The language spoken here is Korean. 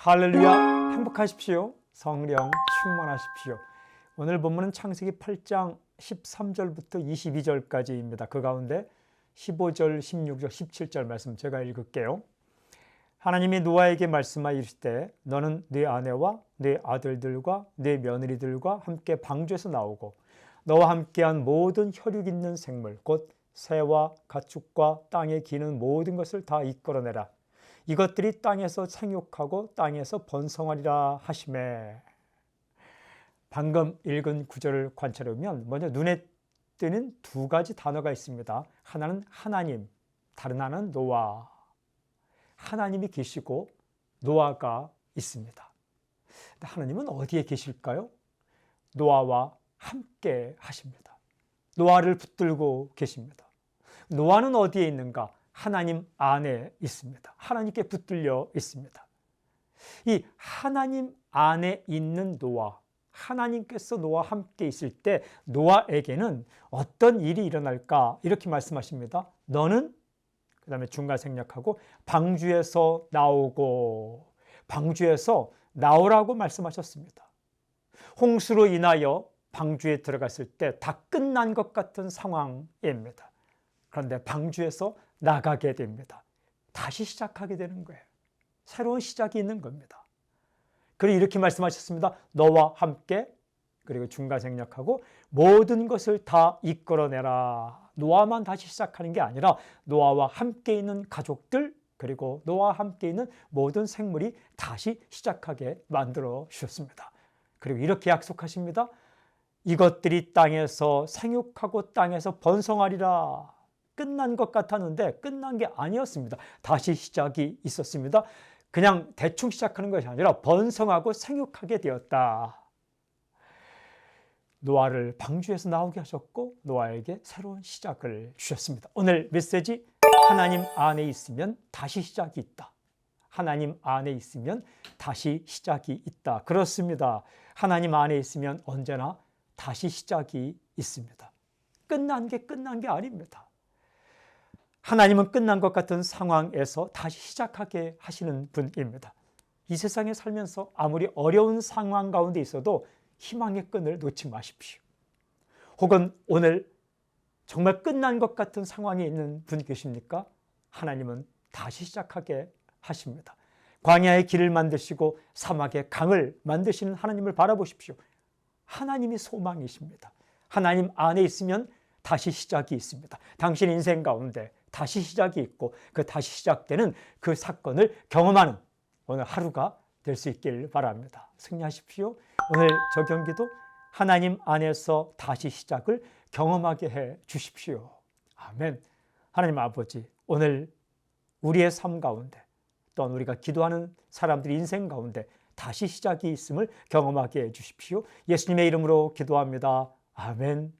할렐루야 행복하십시오. 성령 충만하십시오. 오늘 본문은 창세기 8장 13절부터 22절까지입니다. 그 가운데 15절, 16절, 17절 말씀 제가 읽을게요. 하나님이 노아에게 말씀하여 이르시되 너는 네 아내와 네 아들들과 네 며느리들과 함께 방주에서 나오고 너와 함께한 모든 혈육 있는 생물 곧 새와 가축과 땅에 기는 모든 것을 다 이끌어내라. 이것들이 땅에서 생육하고 땅에서 번성하리라 하심에 방금 읽은 구절을 관찰해 보면 먼저 눈에 띄는 두 가지 단어가 있습니다. 하나는 하나님, 다른 하나는 노아. 하나님이 계시고 노아가 있습니다. 하나님은 어디에 계실까요? 노아와 함께 하십니다. 노아를 붙들고 계십니다. 노아는 어디에 있는가? 하나님 안에 있습니다. 하나님께 붙들려 있습니다. 이 하나님 안에 있는 노아, 하나님께서 노아와 함께 있을 때 노아에게는 어떤 일이 일어날까? 이렇게 말씀하십니다. 너는 그 다음에 중간 생략하고 방주에서 나오고 방주에서 나오라고 말씀하셨습니다. 홍수로 인하여 방주에 들어갔을 때 다 끝난 것 같은 상황입니다. 그런데 방주에서 나가게 됩니다. 다시 시작하게 되는 거예요. 새로운 시작이 있는 겁니다. 그리고 이렇게 말씀하셨습니다. 너와 함께 그리고 중간 생략하고 모든 것을 다 이끌어내라. 노아만 다시 시작하는 게 아니라 노아와 함께 있는 가족들 그리고 노아와 함께 있는 모든 생물이 다시 시작하게 만들어 주셨습니다. 그리고 이렇게 약속하십니다. 이것들이 땅에서 생육하고 땅에서 번성하리라. 끝난 것 같았는데 끝난 게 아니었습니다. 다시 시작이 있었습니다. 그냥 대충 시작하는 것이 아니라 번성하고 생육하게 되었다. 노아를 방주에서 나오게 하셨고 노아에게 새로운 시작을 주셨습니다. 오늘 메시지 하나님 안에 있으면 다시 시작이 있다. 하나님 안에 있으면 다시 시작이 있다. 그렇습니다. 하나님 안에 있으면 언제나 다시 시작이 있습니다. 끝난 게 끝난 게 아닙니다. 하나님은 끝난 것 같은 상황에서 다시 시작하게 하시는 분입니다. 이 세상에 살면서 아무리 어려운 상황 가운데 있어도 희망의 끈을 놓지 마십시오. 혹은 오늘 정말 끝난 것 같은 상황에 있는 분 계십니까? 하나님은 다시 시작하게 하십니다. 광야의 길을 만드시고 사막의 강을 만드시는 하나님을 바라보십시오. 하나님이 소망이십니다. 하나님 안에 있으면 다시 시작이 있습니다. 당신 인생 가운데 다시 시작이 있고 그 다시 시작되는 그 사건을 경험하는 오늘 하루가 될 수 있길 바랍니다. 승리하십시오. 오늘 저 경기도 하나님 안에서 다시 시작을 경험하게 해 주십시오. 아멘. 하나님 아버지, 오늘 우리의 삶 가운데 또한 우리가 기도하는 사람들의 인생 가운데 다시 시작이 있음을 경험하게 해 주십시오. 예수님의 이름으로 기도합니다. 아멘.